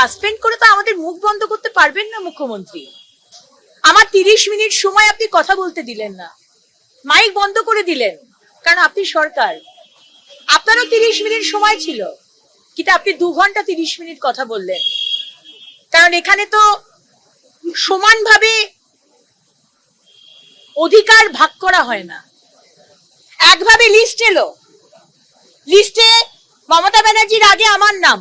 Suspend করে তো আমাদের মুখ বন্ধ করতে পারবেন না মুখ্যমন্ত্রী। আমার তিরিশ মিনিট সময় আপনি কথা বলতে দিলেন না। মাইক বন্ধ করে দিলেন, কারণ আপনি সরকার। আপনারও তিরিশ মিনিট সময় ছিল, কিন্তু আপনি দু ঘণ্টা তিরিশ মিনিট কথা বললেন। কারণ এখানে তো সমানভাবে অধিকার ভাগ করা হয় না। একভাবে লিস্ট এলো। লিস্টে মমতা ব্যানার্জির আগে আমার নাম।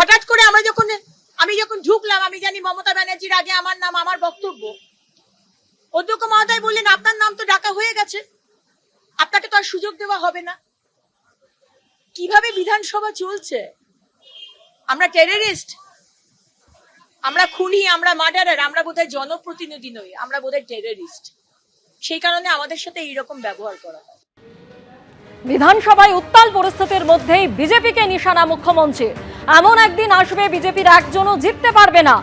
হঠাৎ করে আমরা যখন, আমি যখন ঢুকলাম আমি জানি মমতা ব্যানার্জির আগে আমার নাম, আমার বক্তব্য। অধ্যক্ষ মহোদয় বললেন, আপনার নাম তো ডাকা হয়ে গেছে। আপনাকে তো আর সুযোগ দেওয়া হবে না। কীভাবে বিধানসভা চলছে? আমরা টেররিস্ট আমরা খুনি, আমরা মার্ডারার আমরা বোধহয় জনপ্রতিনিধি নই, আমরা বোধহয় টেররিস্ট সেই কারণে আমাদের সাথে এইরকম ব্যবহার করা হয়। বিধানসভায় উত্তাল পরিস্থিতির মধ্যেই বিজেপিকে নিশানা মুখ্যমন্ত্রী এমন একদিন আসবে বিজেপির একজনও জিততে পারবে না।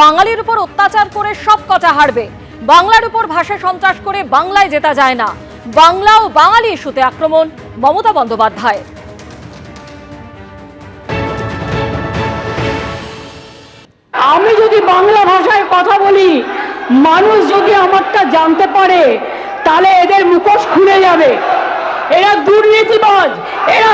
বাঙালির উপর অত্যাচার করে সব কথা হারবে। বাংলার উপর ভাষা সন্ত্রাস করে বাংলায় জেতা যায় না। বাংলা ও বাঙালি ইস্যুতে আক্রমণ, মমতা বন্দ্যোপাধ্যায় আমি যদি বাংলা ভাষায় কথা বলি, মানুষ যদি আমারটা জানতে পারে, তাহলে এদের মুখোশ খুলে যাবে। এরা দুর্নীতিবাজ, এরা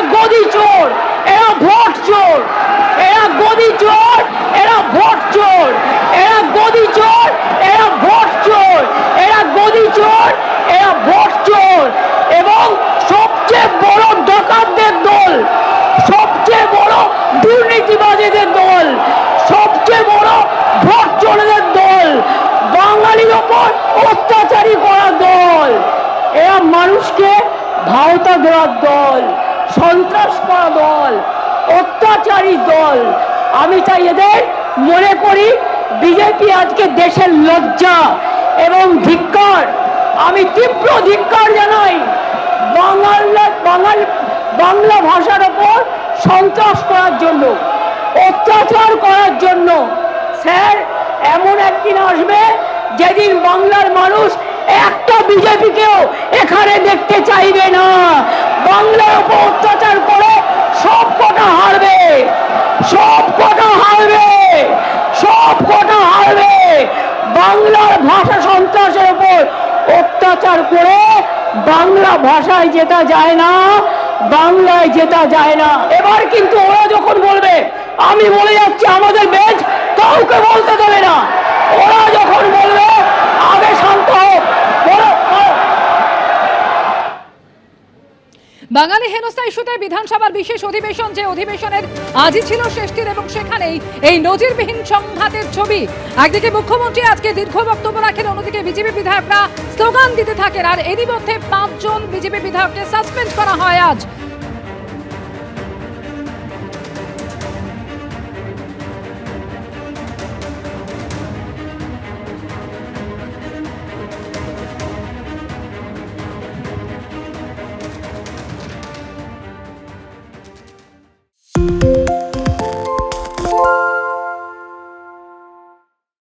চোরদের দল, বাঙালির ওপর অত্যাচারী করা দল, এরা মানুষকে ভাওতা দেওয়ার দল, সন্ত্রাস করা দল, অত্যাচারী দল। আমি চাই এদের মনে করি, বিজেপি আজকে দেশের লজ্জা এবং ধিক্কার। আমি তীব্র ধিক্কার জানাই বাংলা বাঙাল, বাংলা ভাষার ওপর সন্ত্রাস করার জন্য, অত্যাচার করার জন্য। স্যার এমন একদিন আসবে যেদিন বাংলার মানুষ একটা বিজেপিকেও এখানে দেখতে চাইবে না। বাংলার উপর অত্যাচার করে সব কটা হারবে, সব কটা হারবে, সব কটা হারবে। বাংলার ভাষা সন্ত্রাসের উপর অত্যাচার করে বাংলা ভাষায় যেটা যায় না, বাংলায় যেটা যায় না। এবার কিন্তু ওরা যখন বলবে, আমি বলে যাচ্ছি আমাদের বেঞ্চ কাউকে বলতে দেবে না ওরা যখন বলবে আগে শান্ত হোক ওরা- ওরা- বাঙালি হেনস্থা ইস্যুতে বিধানসভার বিশেষ অধিবেশন যে অধিবেশনের আজই ছিল শেষটির এবং সেখানেই এই নজিরবিহীন সংঘাতের ছবি। একদিকে মুখ্যমন্ত্রী আজকে দীর্ঘ বক্তব্য রাখেন, অন্যদিকে বিজেপি বিধায়করা স্লোগান দিতে থাকেন, আর এরই মধ্যে পাঁচজন বিজেপি বিধায়ককে সাসপেন্ড করা হয় আজ।